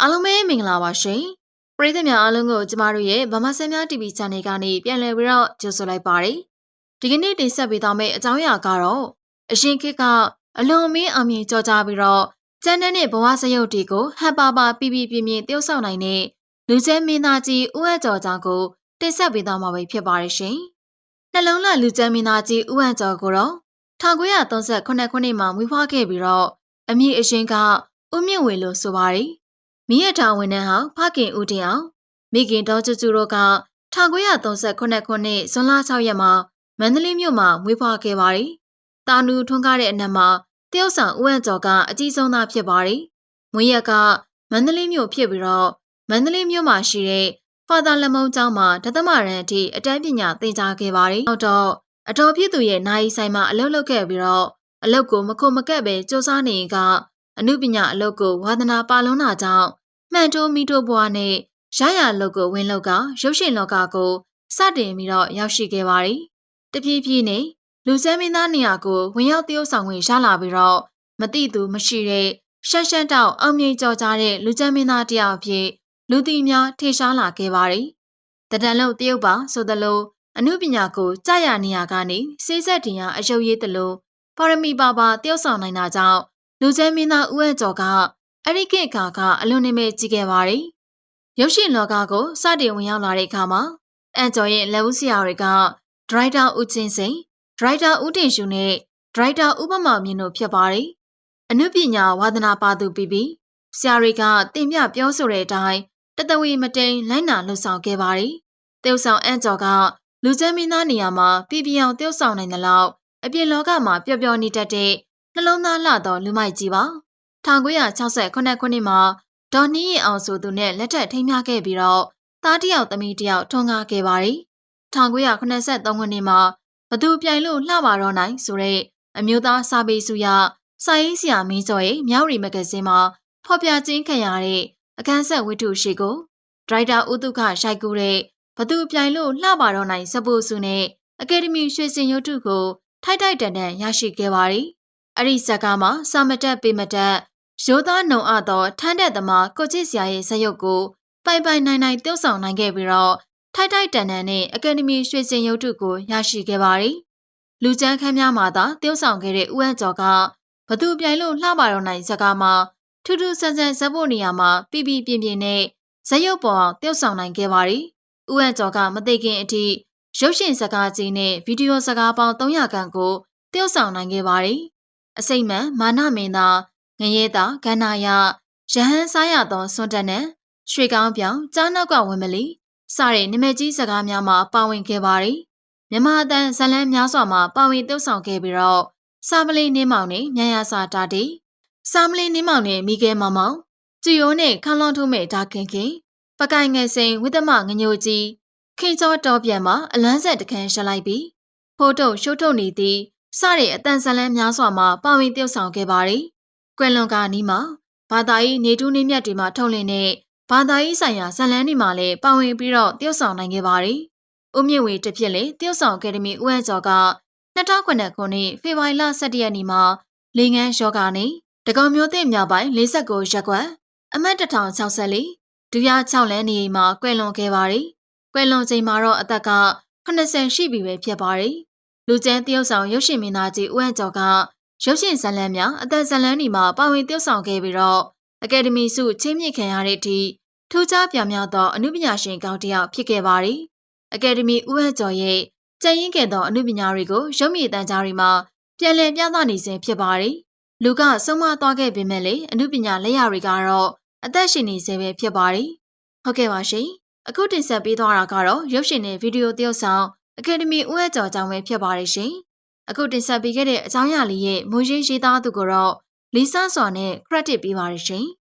အားလုံးပဲမင်္ဂလာပါရှင်ပရိသတ်များအားလုံးကိုကျမတို့ရဲ့ဗမာစံများ TV Channel ကနေပြန်လည်ပြီးတော့ကြိုဆိုလိုက်ပါတယ်ဒီကနေ့တင်ဆက်ပေးသွားမယ့်အကြောင်းအရာကတော့အရှင်ခေတ်ကအလွန်အမင်းအောင်မြင်ကြော်ကြားပြီးတော့ကျန်တဲ့နဲ့ဘဝစရုပ်တွေကိုဟန်ပါပါပြပြပြပြတယောက်ဆောင်နိုင်တဲ့လူကျဲမင်းသားကြီးဦးအပ်ကျော်ကြောင့်ကိုတင်ဆက်ပေးသွားမှာပဲဖြစ်ပါတယ်ရှင်နှလုံးလှလူကျဲမင်းသားကြီးဦးအပ်ကျော်ကိုတော့1938ခုနှစ်မှာမွေးဖွားခဲ့ပြီးတော့အမည်အရှင်ကဦးမြင့်ဝေလို့ဆိုပါတယ်။ မိရထာဝန်ထမ်းဟောင်းဖခင်ဦးတင်အောင်မိခင်ဒေါ်ကျူကျူတို့က1938ခုနှစ်ဇွန်လ6ရက်မှာမန္တလေးမြို့မှာမွေးဖွားခဲ့ပါတယ်။တာနူထွန်းကားတဲ့အနက်မှာတယောက်ဆောင်ဦးအန်ကျော်ကအကြီးဆုံးသားဖြစ်ပါတယ်။မွေးရက်ကမန္တလေးမြို့ဖြစ်ပြီးတော့မန္တလေးမြို့မှာရှိတဲ့ဖာသာလမုံကျောင်းမှာဒသမရန်အထိအတန်းပညာသင်ကြားခဲ့ပါတယ်။နောက်တော့အတော်ဖြစ်သူရဲ့နိုင်ဆိုင်မှာအလုပ်လုပ်ခဲ့ပြီးတော့အလုပ်ကိုမခုမကက်ပဲစူးစမ်းနေက အမှုပညာအလုပ်ကိုဝါသနာပါလွန်းတာကြောင့်မှန်တိုးမီတိုဘွားနဲ့ရရလုပ်ကိုဝင်လောက်ကရုပ်ရှင်လောကကိုစတင်ပြီးတော့ရောက်ရှိခဲ့ပါတယ်။တပြေးပြေးနဲ့လူစမ်းမင်းသားနေရာကိုဝင်ရောက်တရုပ်ဆောင်ဝင်ရလာပြီးတော့မတိသူမရှိတဲ့ရှက်ရှက်တောက်အောင်မြိန်ကြော်ကြားတဲ့လူစမ်းမင်းသားတယောက်အဖြစ်လူသိများထေရှားလာခဲ့ပါတယ်။တဒံလုံးတရုပ်ပါဆိုသလိုအမှုပညာကိုကြာရနေရကနေစေးဆက်တင်ရအယုတ်ရေးသလိုပါရမီပါပါတရုပ်ဆောင်နိုင်တာကြောင့် လူကျဲမင်းသားဦးအကျော်ကအဲ့ဒီခေတ်ခါကအလွန်နေမဲ့ကြည့်ခဲ့ပါတယ်။ရုပ်ရှင်လောကကိုစတင်ဝင်ရောက်လာတဲ့အခါမှာအန်ကျော်ရဲ့လက်ဦးဆရာတွေကဒရိုက်တာဦးချင်းစိန်ဒရိုက်တာဦးတင်ရှုနဲ့ဒရိုက်တာဦးမမောင်မြင့်တို့ဖြစ်ပါတယ်။အနုပညာဝါသနာပါသူပြီးပြီးဆရာတွေကတင်ပြပြောဆိုတဲ့အတိုင်းတတဝီမတိန်လိုင်းနာလှုပ်ဆောင်ခဲ့ပါတယ်။တေုပ်ဆောင်အန်ကျော်ကလူကျမ်းမင်းသားနေရာမှာပြပြအောင်တေုပ်ဆောင်နိုင်တဲ့လောက်အပြင်လောကမှာပျော်ပျော်နေတတ်တဲ့ နှလုံးသားလှသောလူမိုက်ကြီးပါ1968ခုနှစ်မှာဒေါ်နှင်းရင်အောင်ဆိုသူနဲ့လက်ထပ်ထိမ်းမြခဲ့ပြီးတော့သားတယောက်သမီးတယောက်ထွန်းကားခဲ့ပါတယ်1983ခုနှစ်မှာဘသူပြိုင်လို့လှပါတော့နိုင်ဆိုတဲ့အမျိုးသားစာပေစုရစာရေးဆရာမင်းကျော်ရဲ့မြောက်ရီမဂဇင်းမှာဖော်ပြခြင်းခံရတဲ့အခန်းဆက်ဝတ္ထုရှိကိုဒရိုက်တာဦးတုခရှိုက်ကူတဲ့ဘသူပြိုင်လို့လှပါတော့နိုင်စပိုးစုနဲ့အကယ်ဒမီရွှေစင်ရုပ်ထုကိုထိုက်ထိုက်တန်တန်ရရှိခဲ့ပါတယ် အဲ့ဒီဇာကားမှာစာမတက်ပေမတက်ရိုးသားနှုံအပ်သောထန်းတက်သမားကိုချစ်စရာရဲ့ဇာတ်ရုပ်ကိုပိုင်ပိုင်နိုင်နိုင်တုပ်ဆောင်နိုင်ခဲ့ပြီးတော့ထိုက်ထိုက်တန်တန်နဲ့အကယ်ဒမီရွှေစင်ရုပ်ထုကိုရရှိခဲ့ပါတယ်။လူကျန်းခန်းများမှာသာတုပ်ဆောင်ခဲ့တဲ့ဦးအန်ကျော်ကဘသူပြိုင်လို့လှပါတော့နိုင်ဇာကားမှာထူးထူးဆန်းဆန်းဇက်ဖို့နေရာမှာပြပြပြင်းပြင်းနဲ့ဇက်ရုပ်ပေါ်အောင်တုပ်ဆောင်နိုင်ခဲ့ပါတယ်။ဦးအန်ကျော်ကမသိခင်အထိရုပ်ရှင်စကားကြီးနဲ့ဗီဒီယိုစကားပေါင်း300ခန့်ကိုတုပ်ဆောင်နိုင်ခဲ့ပါတယ်။ အစိမ့်မှန်မာနမင်းသားငရဲတာကန္နာယရဟန်းစားရသောစွန်တန်နံရွှေကောင်းပြောင်ကြားနောက်ကဝင်မလီစတဲ့နမကြီးစကားများမှာပါဝင်ခဲ့ပါတယ်မြမအတန်းဇလန်းများစွာမှာပါဝင်တုပ်ဆောင်ခဲ့ပြီးတော့စာမလေးနင်းမောင်နဲ့မြန်ရစာတာတီစာမလေးနင်းမောင်နဲ့မိခဲမောင်မောင်ကျူရိုးနဲ့ခန်းလောင်းထုံးမဲ့ဒါခင်ခင်ပကိုင်ငယ်စိန်ဝိသမငညိုကြီးခင်ကျော်တော်ပြန်မှာအလန်းဆက်တခန်းရှလိုက်ပြီးဖိုးတုတ်ရှိုးထုတ်နေသည့် စတဲ့အတန်ဇလန်းများစွာမှာပါဝင်တယောက်ဆောင်ခဲ့ပါတယ်။ကွယ်လွန်ကနီးမှာဘာသာရေးနေတူးနေမြတ်တွေမှာထုတ်လင်းတဲ့ဘာသာရေးဆိုင်ရာဇလန်းတွေမှာလည်းပါဝင်ပြီးတော့တယောက်ဆောင်နိုင်ခဲ့ပါတယ်။ဦးမြင့်ဝေတစ်ဖြစ်လေတယောက်ဆောင်အကယ်ဒမီဦးအန်ကျော်က2009ခုနှစ်ဖေဖော်ဝါရီလ17ရက်နေ့မှာလေငန်းယောဂနဲ့တကောင်မျိုးသစ်မြောက်ပိုင်း49ရက်ကွက်အမှတ်1064ဒုရ6လမ်းနေမှာကွယ်လွန်ခဲ့ပါတယ်။ကွယ်လွန်ချိန်မှာတော့အသက်က80ရှိပြီပဲဖြစ်ပါတယ် လူကျန်းတရုတ်ဆောင်ရုပ်ရှင်မင်းသားကြီးဦးအန်ကျော်ကရုပ်ရှင်ဇာတ်လမ်းများအသက်ဇာတ်လမ်းတွေမှာပါဝင်တရုတ်ဆောင်ခဲ့ပြီးတော့အကယ်ဒမီဆုချင်းမြင့်ခံရတဲ့အထိထူးခြားပြမြောက်သောအမှုပညာရှင်ကောင်းတစ်ယောက်ဖြစ်ခဲ့ပါတယ်။အကယ်ဒမီဦးဟန်ကျော်ရဲ့ကြံရင်ခဲ့သောအမှုပညာတွေကိုရုပ်မြင်သံကြားတွေမှာပြန်လည်ပြသနေစဉ်ဖြစ်ပါတယ်။လူကဆုံးမသွားခဲ့ပေမဲ့လေအမှုပညာလက်ရာတွေကတော့အသက်ရှင်နေဆဲပဲဖြစ်ပါတယ်။ဟုတ်ကဲ့ပါရှင်။အခုတင်ဆက်ပေးသွားတာကတော့ရုပ်ရှင်နဲ့ဗီဒီယိုသရုပ်ဆောင် အကယ်ဒမီဦးအကျော်အကြောင်းပဲဖြစ်ပါတယ်ရှင်။အခုတင်ဆက်ပေးခဲ့တဲ့အကြောင်းအရာလေးရဲ့မူရင်းရေးသားသူကိုတော့လီဆာစွာနဲ့ credit ပေးပါရရှင်။